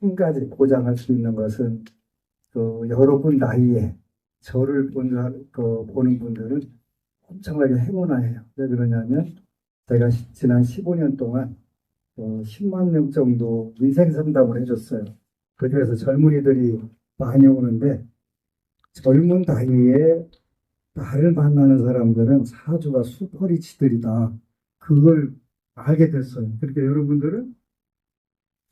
한 가지 보장할 수 있는 것은 그 여러분 나이에 저를 본, 사- 그 보는 분들은 엄청나게 행운아예요. 왜 그러냐면 제가 시- 지난 15년 동안 어, 10만 명 정도 인생 상담을 해줬어요. 그중에서 젊은이들이 많이 오는데 젊은 나이에 나를 만나는 사람들은 사주가 슈퍼리치들이다. 그걸 알게 됐어요. 그러니까 여러분들은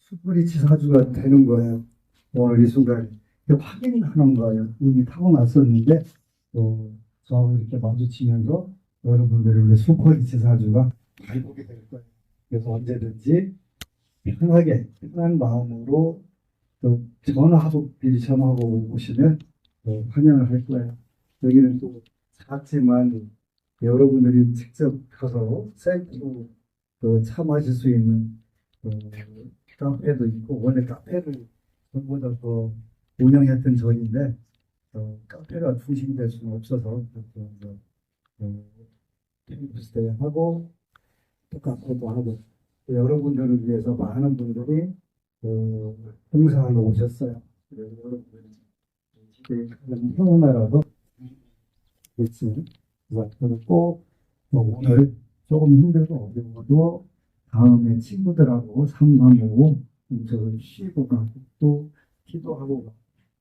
슈퍼리치 사주가 되는 거예요. 오늘 이 순간 확인하는 거예요. 이미 타고났었는데 또 저하고 이렇게 마주치면서 여러분들이 우리 슈퍼리치 사주가 잘 보게 될 거예요. 그래서 언제든지 편하게 편한 마음으로 또 전화하고 미리 전화하고 오시면 또 환영을 할 거예요. 여기는 또 작지만 여러분들이 직접 가서 셀프로 그차 마실 수 있는 그 카페도 있고 원래 카페를 전보다 더 운영했던 전인데 어, 카페가 중심될 수는 없어서 또 이제 어, 캠퍼스데이 하고 또 카페도 하고 또 여러분들을 위해서 많은 분들이 어, 봉사하러 오셨어요. 그래서 여러분들이 평온하라서 그렇지. 저는 꼭 어, 오늘 조금 힘들고 어려워도 다음에 친구들하고 상담하고 저는 쉬고 가고 또 기도하고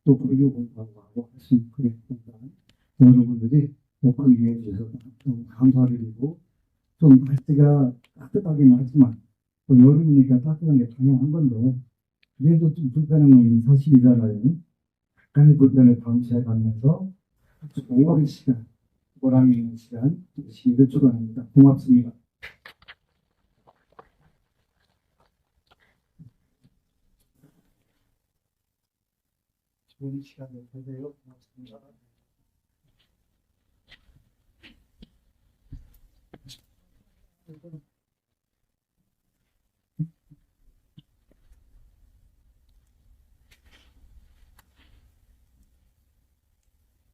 또 불교 공부하고 하고 할 수 있겠습니다. 여러분들이 목을 이해해 주셔서 감사드리고 좀 날씨가 따뜻하긴 하지만 또 여름이니까 따뜻한 게 당연한 건데 그래도 좀 불편한 건 사실이잖아요. 약간의 불편을 방치해 가면서 아주 오랜 시간 보람이 있는 시간 시를 주관합니다. 고맙습니다. 좋은 시간을 되세요. 고맙습니다.